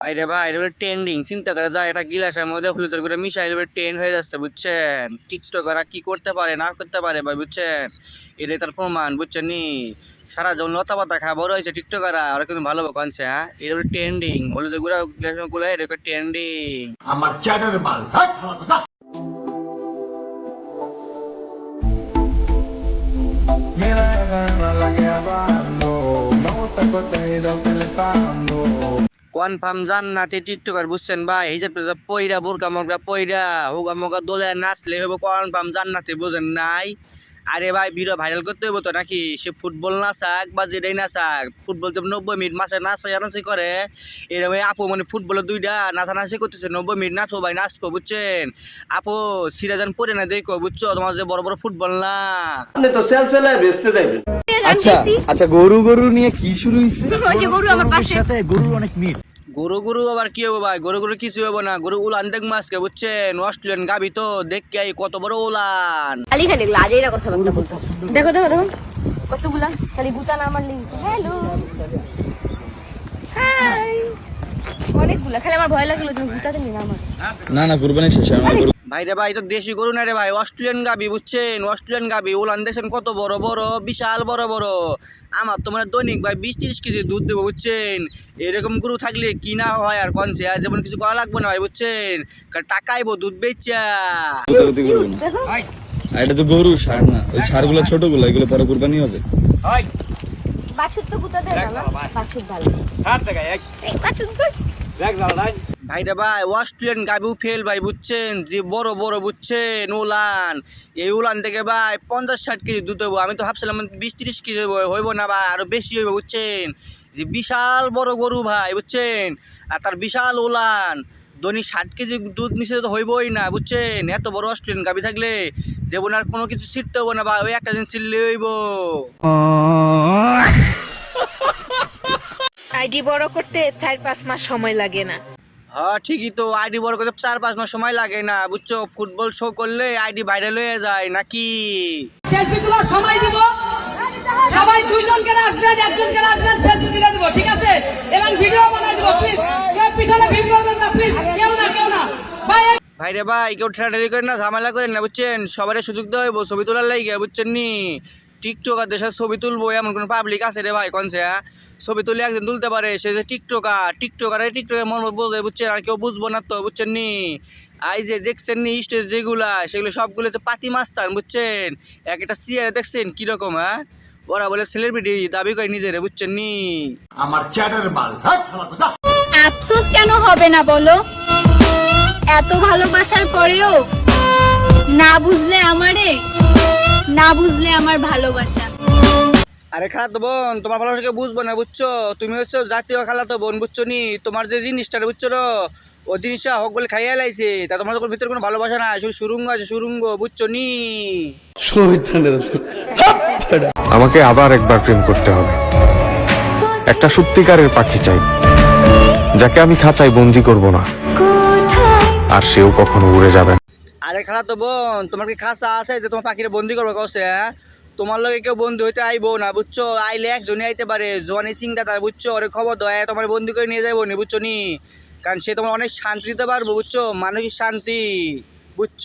আরে ভাই এটা ট্রেন্ডিং চিন্তা করে যায় এটা গিলাসের মধ্যে হলুদের করে মিশাইল এবার ট্রেন হয়ে যাচ্ছে, বুঝছেন? টিকটকাররা কি করতে পারে, না করতে পারে ভাই, বুঝছেন? এটাই তার প্রমাণ, বুঝছেন নি? সারা যখন লতা পাতা খাওয়া বড় হয়েছে টিকটকাররা ওরা কিন্তু ভালো কনছে হ্যাঁ? এটা ট্রেন্ডিং হলুদের গুঁড়া গিলাসেরগুলো এটা ট্রেন্ডিং আমার চ্যাটার মাল। Mira la que gusta el contenido que le está dando. Confirm জান্নাতে টিকটকার বুঝছেন ভাই? হিজাব টিজাব পইরা বোরকা মরকা পইরা হুগা মুগা দোলে নাচলে হইব কনফার্ম জান্নাতে বুঝেন নাই? আরে ভাই ভিডিও ভাইরাল করতে হইব তো নাকি? সে ফুটবল নাচাক বা যেটাই নাচাক ফুটবল যে নব্বই মিনিট মাসে নাচা নাচি করে। এরকম আপু মানে ফুটবলের দুইটা নাচানাচি করতেছে নব্বই মিনিট নাচবো ভাই নাচবো বুঝছেন? আপু সিরাজান পরে না দেখো বুঝছ? তোমার যে বড় বড় ফুটবল না। আপনি তো সেল সেলায় বেচতে যাইবেন। আচ্ছা আচ্ছা গরু গরু নিয়ে কি শুরু হইছে? গরু আমার পাশে। গরু গরু গরু আবার কি হব ভাই? গরু গরু কিছু হব না। গরু উলান দেখ মাসকে বুঝছেন? অস্ট্রেলিয়ান গাবি তো দেখকে কত বড় উলান। খালি খালি লাজেইরা কথা বলতে বলতে দেখো দেখো দেখো। কতগুলা? খালি বুতান আমার লিঙ্ক হ্যালো হাই অনেকগুলা। খালি আমার ভয় লাগল যে বুতাতে না আমার। না না কুরবানি শেষে আমার ভাই রে ভাই তো দেশি গরু না রে ভাই অস্ট্রেলিয়ান গাবি বুঝছেন? অস্ট্রেলিয়ান গাবি উলান দেখছেন কত বড় বড় বিশাল বড় বড়। আমার তো মানে দৈনিক ভাই বিশ তিরিশ কেজি দুধ দেবো বুঝছেন? এরকম গরু থাকলে কি না হয় আর কনসে আর যেমন কিছু করা লাগবে না ভাই বুঝছেন? কারণ টাকা আইবো দুধ বেচা। এটা তো গরু সার না ওই সারগুলো ছোটগুলো এগুলো পরে কুরবানি হবে। বাছুর তো বুতাতে না বাছুর ভালো এই বাছুর তো ভাই রে ভাই, অস্ট্রেলিয়ান গাবিও ফেল ভাই, বুঝছেন? যে বড় বড়, বুঝছেন? উলান। এই উলান থেকে ভাই পঞ্চাশ ষাট কেজি দুধ হইব। আমি তো ভাবছিলাম বিশ তিরিশ কেজি হইব হইব না ভাই, আরও বেশি হইব, বুঝছেন? যে বিশাল বড় গরু ভাই, বুঝছেন? আর তার বিশাল উলান। দৈনিক ষাট কেজি দুধ মিশে তো হইবই না, বুঝছেন? এত বড় অস্ট্রেলিয়ান গাবি থাকলে যেমন আর কোনো কিছু ছিটতে হব না ভাই, ওই একটা দিন ছিললে হইব। আইডি বড় করতে চার পাঁচ মাস সময় লাগে না। হ্যাঁ ঠিকই তো আইডি বড় করতে চার পাঁচ মাস সময় লাগে না বুঝছ? ফুটবল শো করলে আইডি ভাইরাল হয়ে যায় নাকি? সেলফি তোলার সময় দিব। সবাই আসবেন আসবেন সেলফি তুলে দিব ঠিক আছে? এবং ভিডিও বানাই দিব প্লিজ কেউ পিছনে ভিড় করবেন না প্লিজ কেউ না কেউ না। ভাই ভাই রে ভাই কেউ ঠেলাঠেলি করেন না ঝামেলা করেন না বুঝছেন? সবারই সুযোগ দেওয়া হইব ছবি তোলার লাগে বুঝছেন নি? টিকটকার দেশের ছবি তুলবো এমন কোনো পাবলিক আছে রে ভাই কনসে হ্যাঁ? ছবি তুলে একদিন তুলতে পারে সে যে টিকটকার টিকটকার টিকটকের মন বোঝে বুঝছেন? আর কেউ বুঝব না তো বুঝছেন নি? আই যে দেখছেন নি স্টেজ যেগুলা সেগুলো সবগুলো হচ্ছে পাতি মাস্তান বুঝছেন? এক একটা চেয়ারে দেখছেন কীরকম হ্যাঁ? ওরা বলে সেলিব্রিটি দাবি করে নিজেরে বুঝছেন নি? আমার চ্যাটার মাল। আফসোস কেন হবে না বলো? এত ভালোবাসার পরেও না বুঝলে আমারে? না বুঝলে আমার ভালোবাসা। আরে খালাতো বোন তোমার ভালোবাসাকে বুঝব না বুঝছ? তুমি হচ্ছে জাতীয় খালাতো বোন বুঝছ নি? তোমার যে জিনিসটা বুঝছ না? ও জিনিসটা হোক বলে খাইয়া লাইছে তা তোমার যখন ভিতরে কোনো ভালোবাসা না শুধু সুরঙ্গ আছে সুরঙ্গ বুঝছ নি? আমাকে আবার একবার প্রেম করতে হবে। একটা সত্যিকারের পাখি চাই যাকে আমি খাঁচায় বন্দি করব না। আর সেও কখনো উড়ে যাবে না। আরে খালা তো বোন, তোমার কি খাসা আছে যে তোমার পাখিরে বন্দি করবে কছে হ্যাঁ? তোমার লগে কেউ বন্ধু হইতে আইবো না, বুঝছ? আইলে একজনই আইতে পারে, জোয়ানি সিংটা তার, বুঝছ? ওরে খবর দয়া তোমার বন্দি করে নিয়ে যাব নি, বুঝছ নি? কারণ সে তোমার অনেক শান্তি দিতে পারব, বুঝছ? মানসিক শান্তি, বুঝছ?